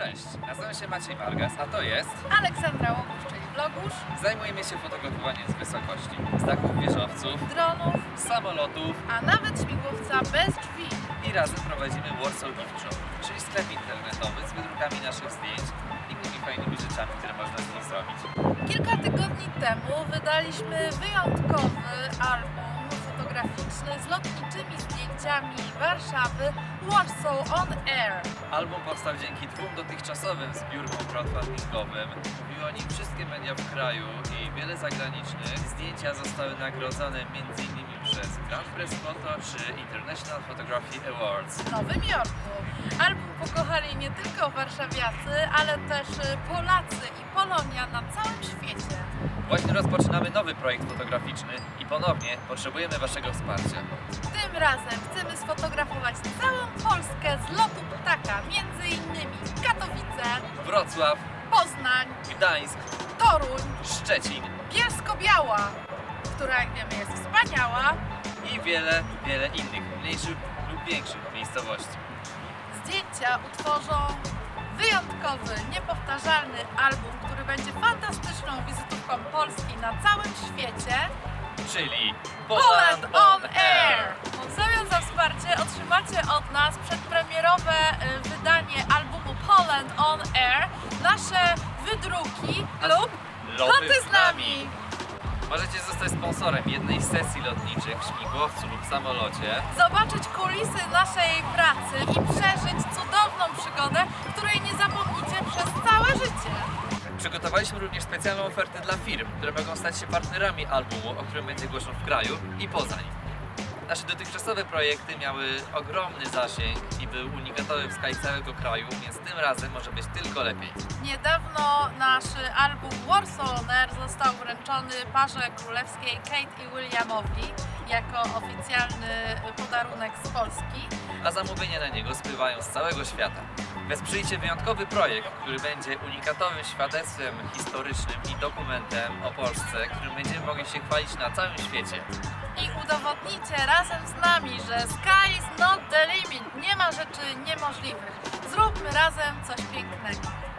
Cześć, nazywam się Maciej Margas, a to jest... Aleksandra Łokusz, czyli blogusz, Zajmujemy się fotografowaniem z wysokości, z dachów wieżowców, dronów, samolotów a nawet śmigłowca bez drzwi. i razem prowadzimy Warsaw Gift Shop, czyli sklep internetowy z wydrukami naszych zdjęć i innymi fajnymi rzeczami, które można z nich zrobić. Kilka tygodni temu wydaliśmy wyjątkowy album fotograficzny z lotniczymi zdjęciami Warszawy Warsaw On Air. Album powstał dzięki dwóm dotychczasowym zbiórkom crowdfundingowym. Mówiły o nim wszystkie media w kraju i wiele zagranicznych. Zdjęcia zostały nagrodzone m.in. przez Grand Press Photo czy International Photography Awards. w Nowym Jorku. Album pokochali nie tylko warszawiacy, ale też Polacy i Polonia na całym świecie. Właśnie rozpoczynamy nowy projekt fotograficzny i ponownie potrzebujemy Waszego wsparcia. Tym razem chcemy sfotografować całą Polskę z lotu ptaka, między innymi Katowice, Wrocław, Poznań, Gdańsk, Toruń, Szczecin Bielsko-Biała, która jak wiemy jest wspaniała. i wiele, wiele innych, mniejszych lub większych miejscowości. Zdjęcia utworzą wyjątkowy, niepowtarzalny album, który będzie fantastyczną Polski na całym świecie. Czyli Poland on Air! W zamian za wsparcie otrzymacie od nas przedpremierowe y, wydanie albumu Poland on Air, nasze wydruki lub loty z nami. Możecie zostać sponsorem jednej z sesji lotniczych w śmigłowcu lub samolocie. Zobaczyć kulisy naszej pracy i przeżyć cudowną Przygotowaliśmy również specjalną ofertę dla firm, które mogą stać się partnerami albumu, o którym będzie głoszony w kraju i poza nim. Nasze dotychczasowe projekty miały ogromny zasięg i był unikatowy w skali całego kraju, więc tym razem może być tylko lepiej. Niedawno nasz album Warsaw On Air został wręczony parze królewskiej Kate i Williamowi jako oficjalny podarunek z Polski. a zamówienia na niego spływają z całego świata. Wesprzyjcie wyjątkowy projekt, który będzie unikatowym świadectwem historycznym i dokumentem o Polsce, którym będziemy mogli się chwalić na całym świecie. I razem z nami, że sky is not the limit. Nie ma rzeczy niemożliwych. Zróbmy razem coś pięknego.